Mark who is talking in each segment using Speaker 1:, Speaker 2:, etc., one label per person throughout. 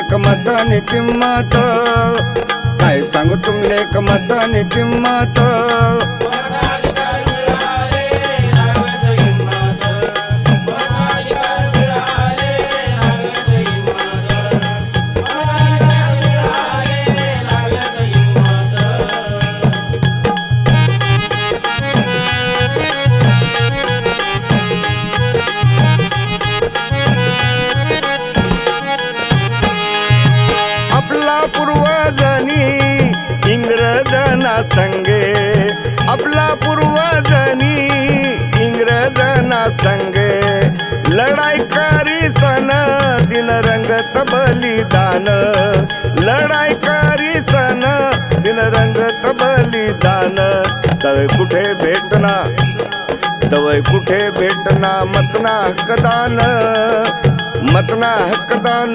Speaker 1: एक मताने किंमत. काय सांगू तुमले एक मताने किंमत? ना संगे। लढाई करी सन दिन रंगत बलिदान। लढाई करी सन दिन रंगत बलिदान। तवे कुठे भेटना तवय कुठे भेटना मतना हक्कदान मतना हक्कदान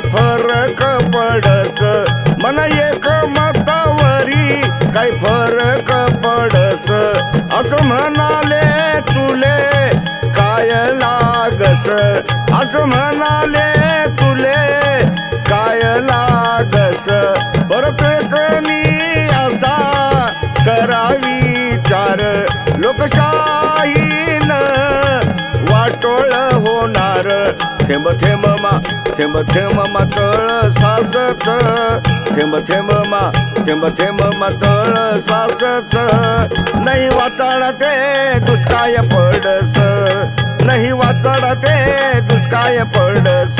Speaker 1: काय फरक पडस? मन एक मतावरी काय फरक पडस? असं म्हणाले तुले काय लागस? असं म्हणाले तुले काय लागस? परत कमी असा करावी चार. लोकशाहीन थेंब थेंब मा थेंब थेंब मा तळ सासच. थेंब थेंब मा थेंब थेंब मा तळ सासच. नाही वाचण ते दुष्काळ पडस. नाही वाचण ते दुष्काळ पडस.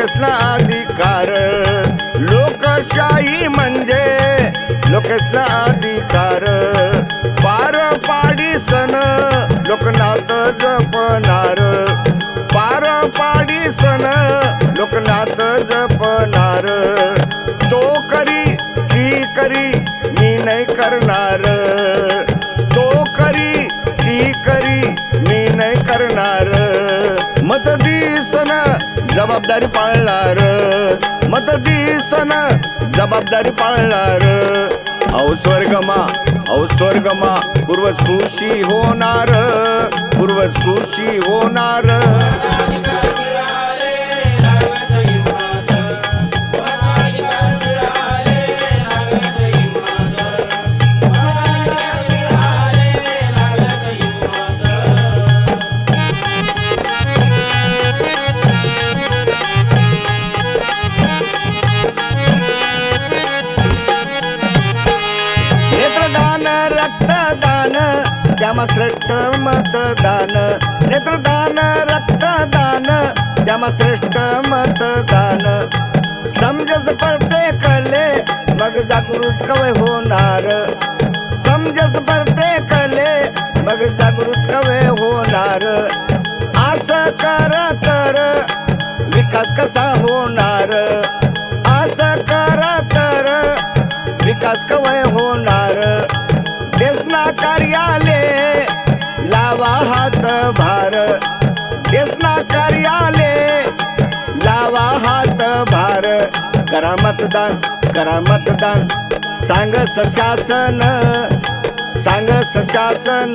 Speaker 1: लोकेसला अधिकार लोकशाही म्हणजे लोकेसला अधिकार पार पाडी सण लोकनाथ जपणार. पार पाडी सण लोकनाथ जपणार. तो करी ती करी मी नाही करणार. तो करी ती करी मी नाही करणार. जबाबदारी पाळणार. मत दिसन जबाबदारी पाळणार. अहो स्वर्गमा अहो स्वर्गमा पूर्वज खुशी होणार. पूर्वज खुशी होणार. श्रेष्ठ मतदान नेत्रदान रक्तदान त्यामा श्रेष्ठ मतदान समजस पडते कले मग जागृत कवय होणार समजस पडते कले मग जागृत कवय लावा हात भार. देशना कार्यालय लावा हात भार. करा मतदान करा मतदान. सांग सशासन सांग सशासन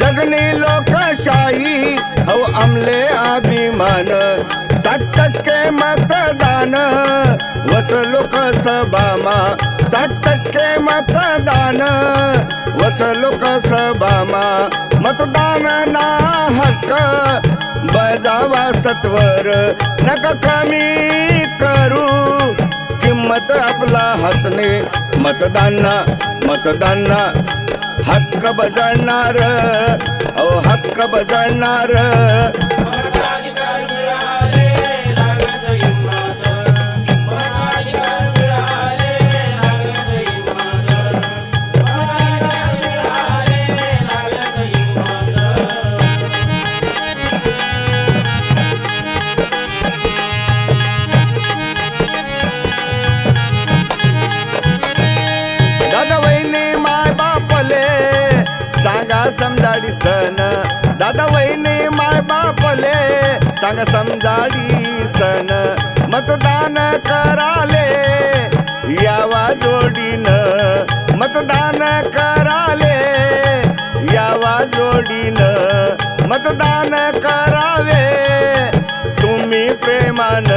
Speaker 1: जगनी लोकशाही हो अमले अभिमान साठ टक्के मतदान वस लोकसभामा साठ टक्के मतदान वस लोकसभामा मतदान ना हक्क बजावा सत्वर नका कमी करू. किंमत आपला हातने मतदान मतदान हक्क बजाणार अहो हक्क बजाणार समजाडी सण दादा वहिने माय बापले सांगा समजाडी सण मतदान कराले यावा जोडीन. मतदान कराले यावा जोडीन. मतदान करावे तुम्ही प्रेमान.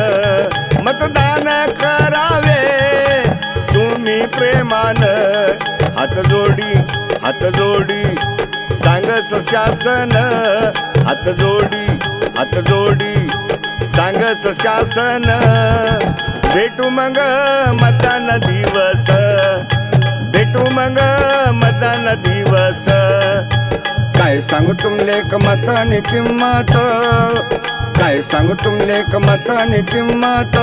Speaker 1: मतदान करावे तुम्ही प्रेमान. हात जोडी हात जोडी. शासन हात जोडी हात जोडी. सांगस शासन भेटू मग मतदान दिवस. भेटू मग मतदान दिवस. काय सांगू तुमले एक मताने किंमत? काय सांगू तुमले एक मताने किंमत?